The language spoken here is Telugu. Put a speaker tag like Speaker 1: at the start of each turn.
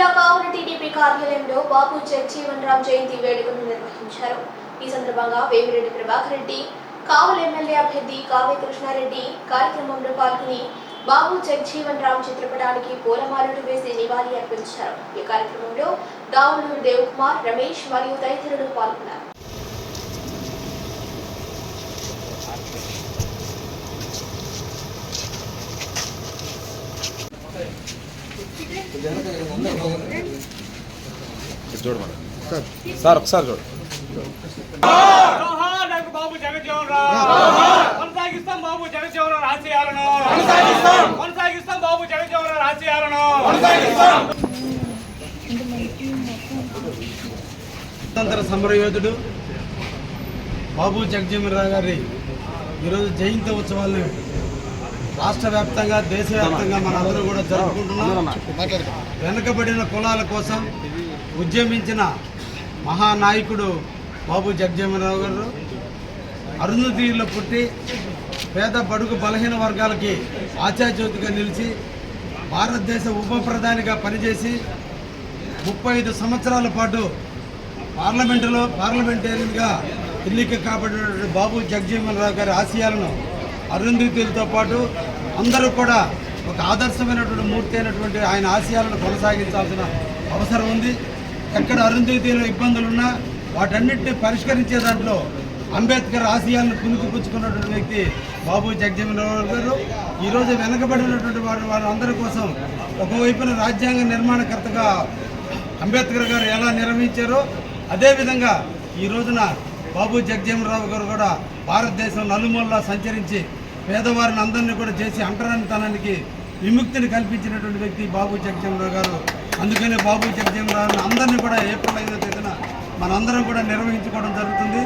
Speaker 1: జిల్లా కావలి టీడీపీ కార్యాలయంలో బాబు జగ్జీవన్ రామ్ జయంతి వేడుకను నిర్వహించారు. ఈ సందర్భంగా వేమిరెడ్డి ప్రభాకర్ రెడ్డి కావుల ఎమ్మెల్యే అభ్యర్థి కావ్య కృష్ణారెడ్డి కార్యక్రమంలో పాల్గొని బాబు జగ్జీవన్ రామ్ చిత్రపటానికి పూలమాలలు వేసి నివాళి అర్పించారు. ఈ కార్యక్రమంలో దావులూరు దేవకుమార్ రమేష్ మరియు తదితరులు పాల్గొన్నారు.
Speaker 2: చూడమని సార్ ఒకసారి చూడు.
Speaker 3: బాబు జగజ్జీవన్ కొనసాగిస్తాం బాబు జగజ్జీవన్ రామ్ ఆశయాలను కొనసాగిస్తాం. బాబు జగజ్జీవన్ రామ్ ఆశయాలను
Speaker 4: స్వతంత్ర సమరయోధుడు బాబు జగజీవనరావు గారి ఈరోజు జయంతి ఉత్సవాలను రాష్ట్ర వ్యాప్తంగా దేశవ్యాప్తంగా మనందరూ కూడా జరుపుకుంటున్నాం. వెనుకబడిన కులాల కోసం ఉద్యమించిన మహానాయకుడు బాబు జగజీవనరావు గారు అరుంధతిలో పుట్టి పేద బడుగు బలహీన వర్గాలకి ఆచార్యోతిగా నిలిచి భారతదేశ ఉప ప్రధానిగా పనిచేసి ముప్పై ఐదు సంవత్సరాల పాటు పార్లమెంటులో పార్లమెంటేరియన్గా ఎన్నిక కాబడినటువంటి బాబు జగజీవన్ రావు గారి ఆశయాలను అరుంధతులతో పాటు అందరూ కూడా ఒక ఆదర్శమైనటువంటి మూర్తి అయినటువంటి ఆయన ఆశయాలను కొనసాగించాల్సిన అవసరం ఉంది. ఎక్కడ అరుంధతిలో ఇబ్బందులున్నా వాటన్నిటిని పరిష్కరించే దాంట్లో అంబేద్కర్ ఆశయాలను పుణికిపుచ్చుకున్నటువంటి వ్యక్తి బాబు జగజీవన్ రావు గారు ఈరోజు వెనకబడినటువంటి వారు వారందరి కోసం ఒకవైపున రాజ్యాంగ నిర్మాణకర్తగా అంబేద్కర్ గారు ఎలా నిర్వహించారో అదేవిధంగా ఈ రోజున బాబు జగజీవనరావు గారు కూడా భారతదేశం నలుమూలలా సంచరించి పేదవారిని అందరినీ కూడా చేసి అంటరానితనానికి విముక్తిని కల్పించినటువంటి వ్యక్తి బాబు జగజీవనరావు గారు. అందుకనే బాబు జగజీవనరావు అందరినీ కూడా ఏప్రిల్ ఐదో తేదీన మనందరం కూడా నిర్వహించుకోవడం జరుగుతుంది.